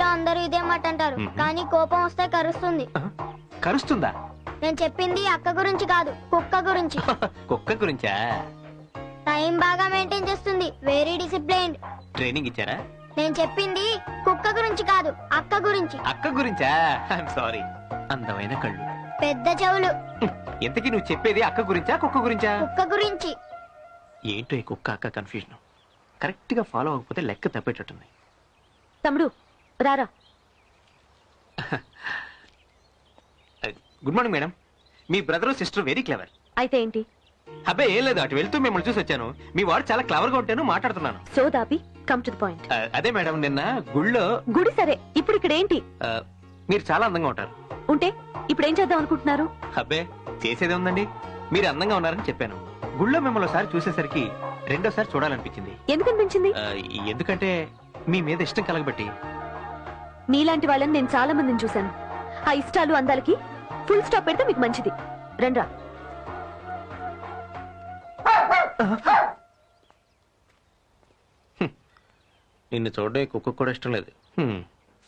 అందరూ ఇదే మాట అంటారు. కానీ కోపం వస్తే కరుస్తుంది. కరుస్తుందా? నేను చెప్పింది అక్క గురించి కాదు కుక్క గురించి. కుక్క గురించా? టైం బాగా మెయింటైన్ చేస్తుంది. Very disciplined. ట్రైనింగ్ ఇచ్చారా? నేను చెప్పింది కుక్క గురించి కాదు అక్క గురించి. అక్క గురించా? I'm sorry. అందమైన కళ్ళు. పెద్ద చెవులు. ఎంతకీ నువ్వు చెప్పేది అక్క గురించా కుక్క గురించా? కుక్క గురించి. ఏంటో ఈ కుక్క అక్క కన్ఫ్యూజన్ కరెక్ట్గా ఫాలో అవ్వకపోతే లెక్క తప్పేటట్టుంది. తమ్ముడు రారా. Good morning madam. మీ బ్రదర్ సిస్టర్ వెరీ క్లవర్. అయితే ఏంటి? అబ్బాయి ఏం లేదు అటు వెళ్తూ మిమ్మల్ని చూసి వచ్చాను. మీ వాడు చాలా క్లవర్గా ఉంటాను మాట్లాడుతున్నాను. సో దాపి కమ్ టు ద పాయింట్ అదే మేడం నిన్న గుళ్ళో గుడి సరే ఇప్పుడు ఇక్కడ ఏంటి? మీరు చాలా అందంగా ఉంటారు. ఉంటే ఇప్పుడు ఏం చేద్దాం అనుకుంటున్నారు? అబ్బే చేసేదే ఉందండి. మీరు అందంగా ఉన్నారని చెప్పాను. గుళ్ళో మిమ్మల్ని ఒకసారి చూసేసరికి రెండోసారి చూడాలనిపించింది. ఎందుకు అనిపించింది? ఆ, ఎందుకంటే మీ మీద ఇష్టం కలగబట్టి మీలాంటి వాళ్ళని నేను చాలా మందిని చూశాను. ఆ ఇష్టాలు అందాలకి ఫుల్ స్టాప్ పెడితే మీకు మంచిది. రండ్రా నిన్ను చూడడం కుక్క కూడా ఇష్టం లేదు.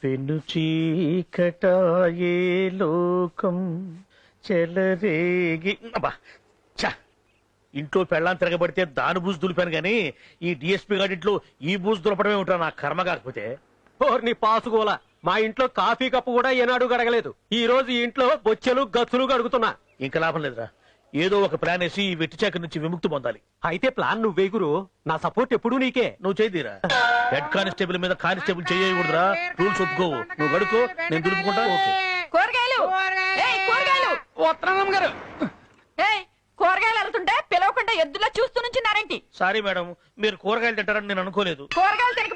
పెను చీకటాయే లోకం చెలరేగి అబ్బా ఛ! ఇంట్లో పెళ్ళాం తిరగబడితే దాని బూజు దులిపాను గాని ఈ డిఎస్పీ గారి ఇంట్లో ఈ బూజు దులపడమే ఉంటా నా కర్మ కాకపోతే. నీ పాసుకోల మా ఇంట్లో కాఫీ కప్పు కూడా ఏనాడు గడగలేదు. ఈ రోజు ఈ ఇంట్లో బొచ్చెలు గచ్చులు గడుగుతున్నా. ఇంకా లాభం లేదురా. ఏదో ఒక ప్లాన్ వేసి ఈ వెట్టి చాకరి నుంచి విముక్తి పొందాలి. అయితే ప్లాన్ నువ్వే గురు. నా సపోర్ట్ ఎప్పుడు నీకే. నువ్వు చేదిరా హెడ్ కానిస్టేబుల్ మీద కానిస్టేబుల్ చేయకూడదురా. రూల్స్ ఒప్పుకోవు. నువ్వు గడుకో నేను దులుపుకుంటా. ఓకే. కూరగాయలు. ఏయ్, కూరగాయలు. వత్రానం గారు. ఏయ్ కూరగాయలు వెళ్తుంటే పిలవకుండా ఎద్దులా చూస్తూ నుంచున్నారేంటి సారీ మేడం మీరు కూరగాయలు తింటారని నేను అనుకోలేదు. కూరగాయలు గడ్డి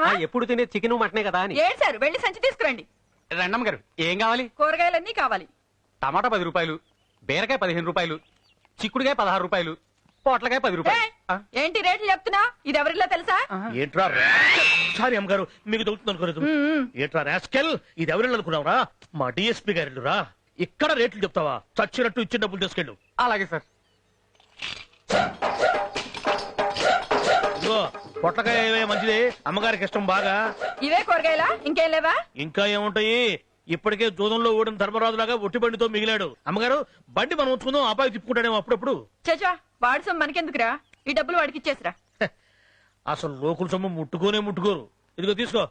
తింటావా ఎప్పుడు తినే చికెన్ మటనే కదా అని. ఏడ్చారు వెళ్ళి సంచి తీసుకురండి. రండమ్మ గారు ఏం కావాలి? కూరగాయలన్నీ కావాలి. టమాటా పది రూపాయలు బీరకాయ పదిహేను రూపాయలు చిక్కుడుకాయ పదహారు రూపాయలు పొట్లకాయ పది రూపాయలు. ఏంటి రేట్లు చెప్తున్నా? ఇది ఎవరిలో తెలుసా? ఏంట్రా సారీ అమ్మగారు మీకు దొరుకుతుంది అనుకోలేదు. ఏంట్రా రాస్కెల్ ఇది ఎవరు అనుకున్నావురా? మా డిఎస్పీ గారు రా. ఇక్కడ రేట్లు చెప్తావా? చచ్చినట్టు ఇచ్చిన డబ్బులు తీసుకెళ్ళు. అలాగే సార్. పొట్లకాయ మంచిది. అమ్మగారికి ఇష్టం బాగా. ఇవే కూరగాయలా? ఇంకేం లేవా? ఇంకా ఏముంటాయి? ఇప్పటికే జూదంలో ఓడిన ధర్మరాజులాగా ఒట్టి బండితో మిగిలాడు. అమ్మగారు బండి మనం ఉంచుకుందాం అబ్బాయి తిప్పుకుంటాడేమో అప్పుడప్పుడు. చచా వాడి సొమ్ము మనకెందుకురా? ఈ డబ్బులు వాడికి ఇచ్చేసిరా. అసలు లోకుల సొమ్ము ముట్టుకోనే ముట్టుకోరు. ఇదిగో తీసుకో.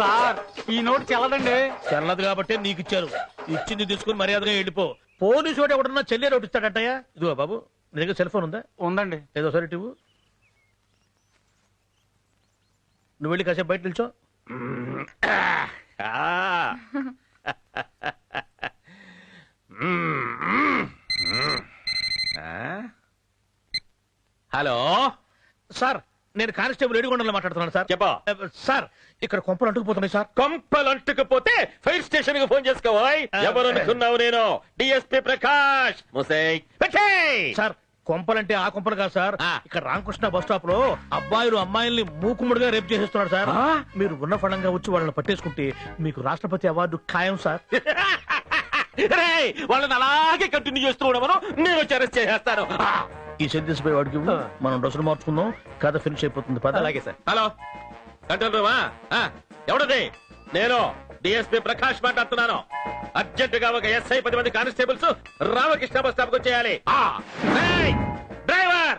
సార్ ఈ నోటు చెల్లదండి. చెల్లదు కాబట్టి నీకు ఇచ్చారు ఇచ్చింది తీసుకుని మర్యాదగా వెళ్ళిపో. పోలీసు వాడు ఎవడన్నా చెల్లె ఒకటి ఇస్తాడటయ్యా? ఇదిగో బాబు. నీ దగ్గర సెల్ ఫోన్ ఉందా? ఉందండి. ఏదో సరే ఇవ్వు. నువ్వు వెళ్ళి కాసేపు బయట నిల్చో. హలో. సార్ నేను కానిస్టేబుల్ ఏడుగొండలో మాట్లాడుతున్నాను సార్. చెప్పా. సార్ ఇక్కడ కొంపలు అంటుకుపోతున్నాయి సార్. కొంపలు అంటుకపోతే ఫైర్ స్టేషన్కి ఫోన్ చేసుకోవాయ్ ఎవరు అనుకున్నావు నేను? డిఎస్పీ ప్రకాష్. సార్ కొంపలంటే ఆ కొంపలు కాదు సార్. ఆ. ఇక్కడ రామకృష్ణ బస్ స్టాప్లో అబ్బాయిలు అమ్మాయిల్ని మూకుముడిగా రేపు చేసేస్తున్నారు సార్. ఆ? మీరు ఉన్న ఫలంగా వచ్చి వాళ్ళని పట్టేసుకుంటే మీకు రాష్ట్రపతి అవార్డు ఖాయం సార్. రేయ్, వాళ్ళని అలాగే కంటిన్యూ చేస్తూ ఉండమను నేను వచ్చి అరెస్ట్ చేసేస్తాను. ఆ, ఈ సెంటెన్స్ పై వాడికి ఇవ్వు. మనం డ్రెస్సులు మార్చుకుందాం. కథ ఫినిష్ అయిపోతుంది. పద. అలాగే సార్. హలో. కంట్రోల్ రూమా? ఎవడది? నేను. డిఎస్పీ ప్రకాష్ మాట్లాడుతున్నాను. అర్జెంట్గా ఒక ఎస్ఐ పది మంది కానిస్టేబుల్స్ రామకృష్ణ బస్ స్టాప్ చేయాలి డ్రైవర్.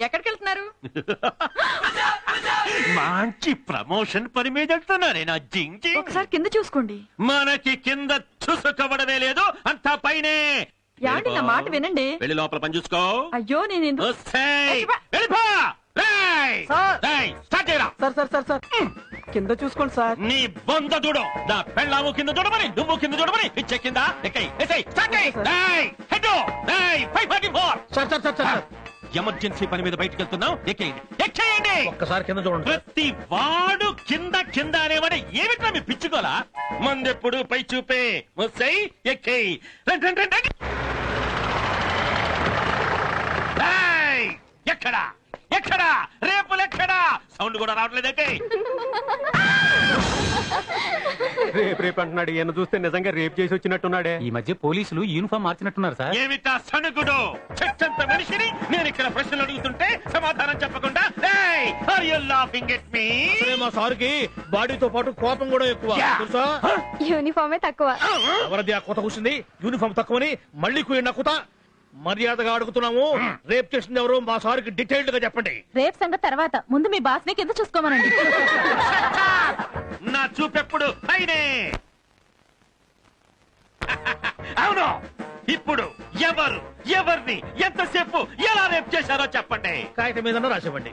ఎక్కడికి వెళ్తున్నారు మంచి ప్రమోషన్ పని మీద నా ఒకసారి కింద చూసుకోండి. మనకి కింద చూసుకోవడమే లేదు అంతా పైనే. యాండి నా మాట వినండి. వెళ్ళి లోపల పని చూసుకో. అయ్యో నేను. వెళ్ళిపో. సార్. సార్ సార్ సార్ కింద చూసుకోండి సార్. నీ బొంద చూడు. నా పెళ్ళాము కింద చూడమని నువ్వు కింద చూడమని పిచ్చే కింద ఎక్కై ఎసై స్టార్ట్ చేయి. రేయ్ హెడ్ రేయ్ 544 sir sir sir sir emergency పని మీద బయటకు వెళ్తున్నావు? ఎక్కేయండి. ఎక్కేయండి. ఒక్కసారి కింద చూడండి సార్. ప్రతి వాడు కింద కింద అనేవాడు ఏమిట్రా మీ పిచ్చుకోలా మందెప్పుడు పై చూపే. ముసై ఎక్కై రండి రండి రండి రేయ్! ఎక్కడా? ఎక్కడా? రేపులు ఎక్కడా సౌండ్ కూడా రావట్లేదు ఎక్కై రేపు రేపు అంటున్నాడు. ఈయన చూస్తే నిజంగా రేపు చేసి వచ్చినట్టున్నాడే. ఈ మధ్య పోలీసులు యూనిఫామ్ మార్చినట్టున్నారు సార్. ఏమిటా సణుగుడు చెట్టంత మనిషిని నేను ఇక్కడ ప్రశ్నలు అడుగుతుంటే సమాధానం చెప్పకుండా are you laughing at me అసలే మా సార్కి బాడీతో పాటు కోపం కూడా ఎక్కువ. తెలుసా? యూనిఫామే తక్కువ. ఎవరిది ఆ కొత్త కూసింది? యూనిఫామ్ తక్కువని మళ్ళీ కుయ్యండి కుత? మర్యాదగా అడుగుతున్నాము. రేప్ చేసింది ఎవరు? మా సార్కి డీటెయిల్డ్గా చెప్పండి. రేపు సంగతి తర్వాత. ముందు మీ బాస్ని కింద చూసుకోమనండి. నా చూపెప్పుడు అయినే అవును. ఇప్పుడు ఎవరు ఎవరిని ఎంతసేపు ఎలా రేపు చేశారో చెప్పండి. కాగితం మీద రాసివ్వండి.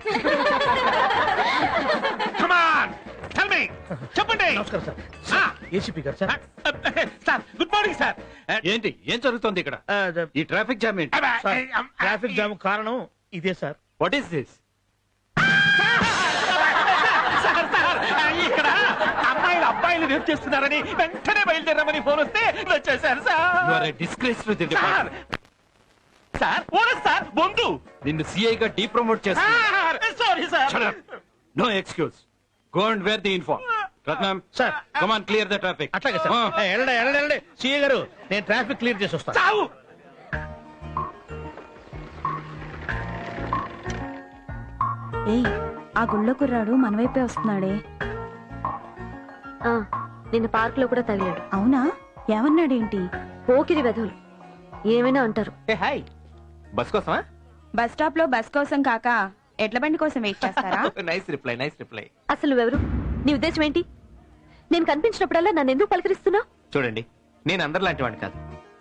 కమాన్ టెల్ మీ చెప్పండి. నమస్కారం. సార్. ఏసీపీ గారు sir. Sir good morning sir. ఏంటి ఏం జరుగుతోంది ఇక్కడ? ఆ, ఈ ట్రాఫిక్ జామ్ ఏంటి? సార్ ట్రాఫిక్ జామ్ కారణం ఇదే sir. What is this sir sir ఇక్కడ అమ్మాయిలు అబ్బాయిలు రేపు చేస్తున్నారని వెంటనే బయలుదేరమని ఫోన్ వస్తే వచ్చేసారు sir. Disgrace sir sir sir బొందు నిన్ను సిఐ గా డీ ప్రమోట్ చేస్తా sir sorry. Sir no excuse go and where the inform Rathnam sir. Come on clear the traffic అట్లాగే సార్. ఏ, వెళ్ళండి వెళ్ళండి వెళ్ళండి సీఏ గారు నేను ట్రాఫిక్ క్లియర్ చేసి వస్తాను. చావు. ఏయ్ ఆ గుళ్ళో కుర్రాడు మన వైపే వస్తున్నాడే. ఆ, నిన్న పార్క్లో కూడా తగిలాడు. అవునా? ఏమన్నాడేంటి? పోకిరి వెధవులు. ఏమైనా అంటారు. ఏ హాయ్. బస్ కోసమా? బస్ స్టాప్లో బస్ కోసం కాక ఎడ్ల బండి కోసం వెయిట్ చేస్తారా? Nice reply nice reply. అసలు నువ్వెవరు నీ ఉద్దేశం ఏంటి? నేను కనిపించినప్పుడల్లా నన్ను ఎందుకు పలకరిస్తున్నావు? చూడండి నేను అందరిలాంటి వాడిని కాదు.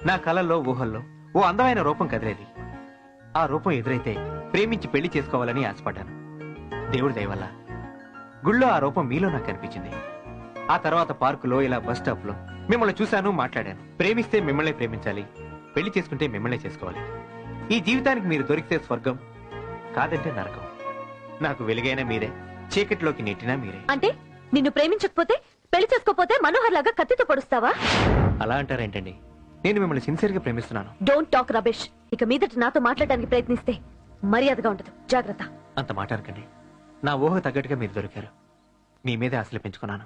నా కళల్లో ఊహల్లో ఓ అందమైన రూపం కదిలేది. ఆ రూపం ఎదురైతే ప్రేమించి పెళ్ళి చేసుకోవాలని ఆశపడ్డాను. దేవుడి దయ వల్ల గుళ్ళో ఆ రూపం మీలో నాకు కనిపించింది. ఆ తర్వాత పార్కులో ఇలా బస్ స్టాప్లో మిమ్మల్ని చూశాను మాట్లాడాను. ప్రేమిస్తే మిమ్మల్ని ప్రేమించాలి పెళ్ళి చేసుకుంటే మిమ్మల్ని చేసుకోవాలి. ఈ జీవితానికి మీరు దొరికితే స్వర్గం కాదంటే నరకం. నాకు వెలుగైన మీరే చీకటిలోకి నెట్టినా మీరే. అంటే నిన్ను ప్రేమించకపోతే పెళ్ళి చేసుకోపోతే మనోహర్ లాగా కత్తితో పొడుస్తావా? అలా అంటారేంటండి? నేను మిమ్మల్ని సిన్సియర్గా ప్రేమిస్తున్నాను. డోంట్ టాక్ రబేష్ ఇక మీదట నాతో మాట్లాడడానికి ప్రయత్నిస్తే మర్యాదగా ఉండదు. జాగ్రత్త. అంత మాట అనకండి నా ఊహ తగ్గట్టుగా మీరు దొరికారు. మీ మీదే ఆశలు పెంచుకున్నాను.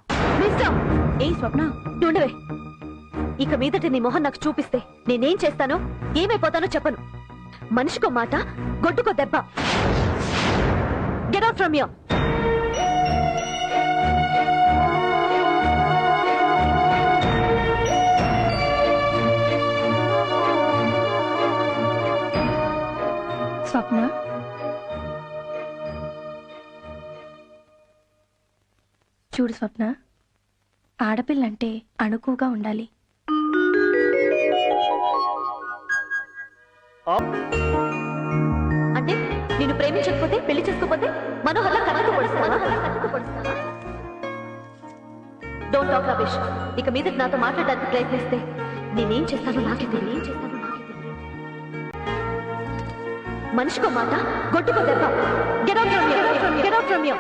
ఏయ్ స్వప్న ఉండవే ఇక మీదట నీ మొహం నాకు చూపిస్తే నేనేం చేస్తానో ఏమైపోతానో చెప్పను. మనిషికో మాట గొడ్డుకో దెబ్బ. గెట్ అవుట్ ఫ్రమ్ యూ చూడు స్వప్న. ఆడపిల్లంటే అణుకుగా ఉండాలి. అంటే నిన్ను ప్రేమించకపోతే పెళ్ళి చేసుకోకపోతే మనోహర్లా పొడుస్తావా? డోంట్ టాక్ రబేష్ ఇక మీదట నాతో మాట్లాడడానికి ప్రయత్నిస్తే నేనేం చేస్తానో నాకే ఏం చేస్తానో మనిషికో మాట గొడ్డుకో దెబ్బ. Get out from you get out from you